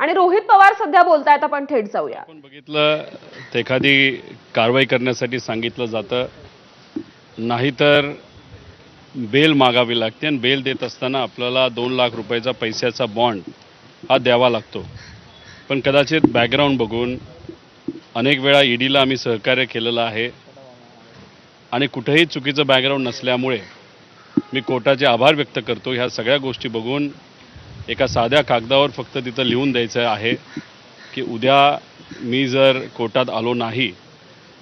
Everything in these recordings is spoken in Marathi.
आणि रोहित पवार सध्या बोलतायत आपण थेट जाऊया. आपण बघितलं एखादी कारवाई करण्यासाठी सांगितलं जातं. नाहीतर बेल मागावी लागते आणि बेल देत असताना आपल्याला दोन लाख रुपयाचा पैशाचा बॉन्ड हा द्यावा लागतो. पण कदाचित बॅकग्राऊंड बघून अनेक वेळा ईडीला आम्ही सहकार्य केलेलं आहे. आणि कुठेही चुकीचं बॅकग्राऊंड नसल्यामुळे मी कोर्टाचे आभार व्यक्त करतो. ह्या सगळ्या गोष्टी बघून एका साध्या कागदावर फक्त तिथं लिहून द्यायचं आहे की उद्या मी जर कोर्टात आलो नाही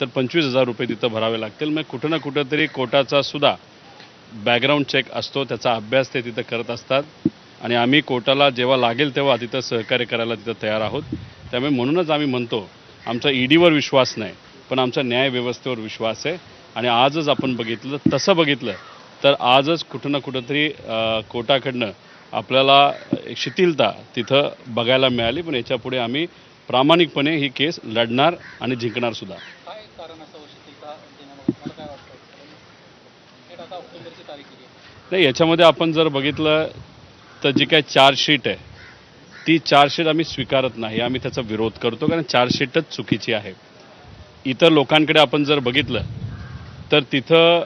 तर पंचवीस हजार रुपये तिथं भरावे लागतील. मग कुठं ना कुठंतरी कोर्टाचा सुद्धा बॅकग्राऊंड चेक असतो त्याचा अभ्यास ते तिथं करत असतात. आणि आम्ही कोर्टाला जेव्हा लागेल तेव्हा तिथं सहकार्य करायला तिथं तयार आहोत. त्यामुळे म्हणूनच आम्ही म्हणतो आमचा ईडीवर विश्वास नाही पण आमचा न्यायव्यवस्थेवर विश्वास आहे. आणि आजच आपण बघितलं तसं बघितलं तर आजच कुठं ना कुठंतरी कोर्टाकडनं आपल्याला एक शिथिलता तिथं बघायला मिळाली पण याच्यापुढे आम्ही प्रामाणिकपणे ही केस लढणार आणि जिंकणार सुद्धा. आहे. नाही याच्यामध्ये आपण जर बघितलं तर जी काय चार्जशीट आहे ती चार्जशीट आम्ही स्वीकारत नाही. आम्ही त्याचा विरोध करतो कारण चार्जशीटच चुकीची आहे. इतर लोकांकडे आपण जर बघितलं तर तिथं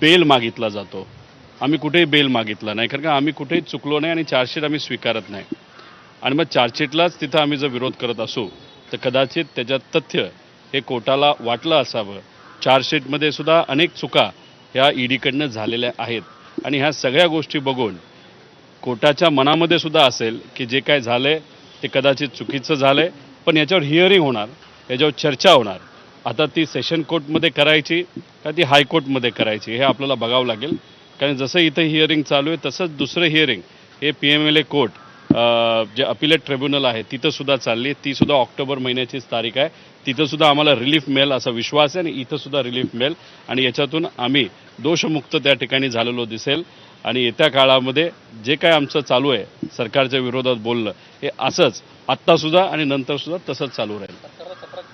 बेल मागितला जातो. आम्ही कुठेही बेल मागितला नाही. कारण का आम्ही कुठेही चुकलो नाही आणि चार्जशीट आम्ही स्वीकारत नाही. आणि मग चार्जशीटलाच तिथं आम्ही जर विरोध करत असू तर कदाचित त्याच्यात तथ्य हे कोर्टाला वाटलं असावं. चार्जशीटमध्ये सुद्धा अनेक चुका ह्या ईडीकडनं झालेल्या आहेत. आणि ह्या सगळ्या गोष्टी बघून कोर्टाच्या मनामध्ये सुद्धा असेल की जे काय झालं ते कदाचित चुकीचं झालंय. पण याच्यावर हिअरिंग होणार याच्यावर चर्चा होणार. आता ती सेशन कोर्टमध्ये करायची का ती हायकोर्टमध्ये करायची हे आपल्याला बघावं लागेल. कारण जसं इथं हिअरिंग चालू आहे तसंच दुसरं हिअरिंग हे P M L A court जे अपिलेट ट्रिब्युनल आहे तिथंसुद्धा चालली ती सुद्धा ऑक्टोबर महिन्याचीच तारीख आहे. तिथंसुद्धा आम्हाला रिलीफ मिळेल असा विश्वास आहे आणि इथंसुद्धा रिलीफ मिळेल. आणि याच्यातून आम्ही दोषमुक्त त्या ठिकाणी झालेलो दिसेल. आणि येत्या काळामध्ये जे काय आमचं चालू आहे सरकारच्या विरोधात बोलणं हे असंच आत्तासुद्धा आणि नंतरसुद्धा तसंच चालू राहील सरकारला चपराक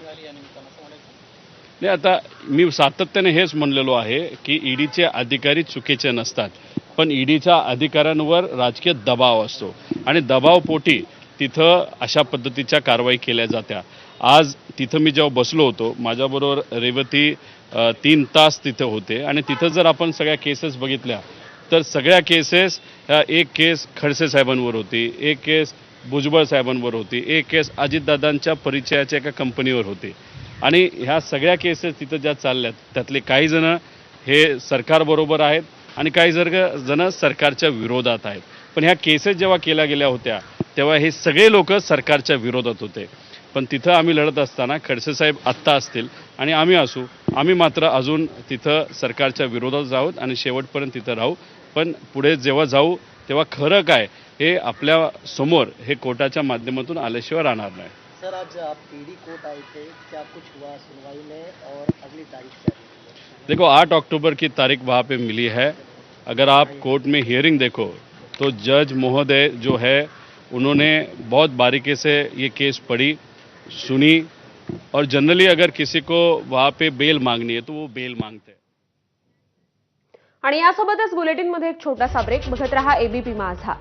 मिळाली या निमित्तानं असं म्हणायचं नाही आता मी सातत्याने हेच म्हणलेलो आहे की ईडीचे अधिकारी चुकीचे नसतात पण ईडीच्या अधिकाऱ्यांवर राजकीय दबाव असतो. आणि दबावपोटी तिथं अशा पद्धतीच्या कारवाई केल्या जात्या. आज तिथं मी जेव्हा बसलो होतो माझ्याबरोबर रेवती तीन तास तिथं होते. आणि तिथं जर आपण सगळ्या केसेस बघितल्या तर सगळ्या केसेस ह्या एक केस खडसे साहेबांवर होती एक केस भुजबळ साहेबांवर होती एक केस अजितदादांच्या परिचयाच्या एका कंपनीवर होती. आणि ह्या सगळ्या केसेस तिथं ज्या चालल्यात त्यातले काही जण हे सरकारबरोबर आहेत आणि काही जर जण सरकारच्या विरोधात आहेत. पण ह्या केसेस जेव्हा केल्या गेल्या होत्या तेव्हा हे सगळे लोक सरकारच्या विरोधात होते. पण तिथं आम्ही लढत असताना खडसेसाहेब आत्ता असतील आणि आम्ही असू आम्ही मात्र अजून तिथं सरकारच्या विरोधात आहोत आणि शेवटपर्यंत तिथं राहू. पण पुढे जेव्हा जाऊ तेव्हा खरं काय हे आपल्यासमोर हे कोर्टाच्या माध्यमातून आल्याशिवाय राहणार नाही. सर आज आप पीडी कोर्ट आए थे क्या कुछ हुआ सुनवाई में और अगली तारीख क्या है देखो आठ अक्टूबर की तारीख वहाँ पे मिली है। अगर आप कोर्ट में हियरिंग देखो तो जज महोदय जो है उन्होंने बहुत बारीकी से ये केस पढ़ी सुनी और जनरली अगर किसी को वहाँ पे बेल मांगनी है तो वो बेल मांगते हैं। आणि यासोबतच बुलेटिनमध्ये एक छोटासा ब्रेक बघत रहा एबीपी माझा.